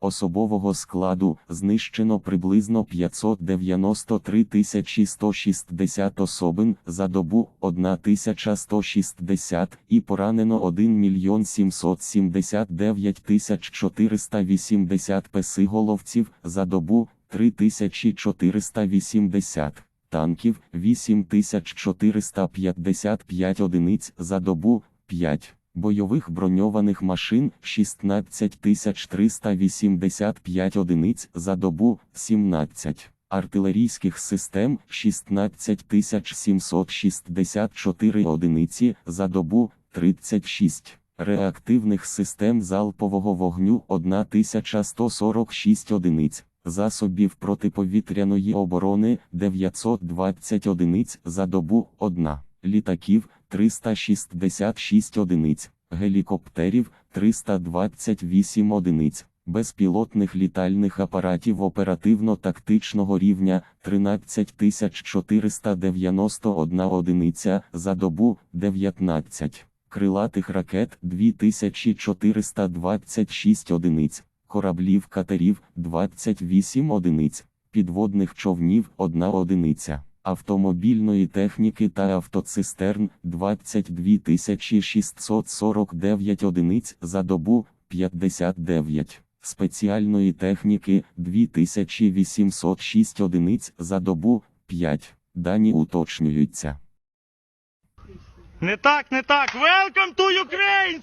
Особового складу знищено приблизно 593 160 особин за добу 1160 і поранено 1 мільйон 779 480 песиголовців за добу 3480 танків 8455 одиниць за добу 5 бойових броньованих машин 16385 одиниць за добу 17, артилерійських систем 16764 одиниці за добу 36, реактивних систем залпового вогню 1146 одиниць. Засобів протиповітряної оборони 920 одиниць за добу 1, літаків 366 одиниць, гелікоптерів 328 одиниць, безпілотних літальних апаратів оперативно-тактичного рівня 13491 одиниця за добу 19, крилатих ракет 2426 одиниць, кораблів катерів 28 одиниць, підводних човнів 1 одиниця автомобільної техніки та автоцистерн 22 649 одиниць за добу 59, спеціальної техніки 2806 одиниць за добу 5. Дані уточнюються. Не так, не так. Welcome to Ukraine!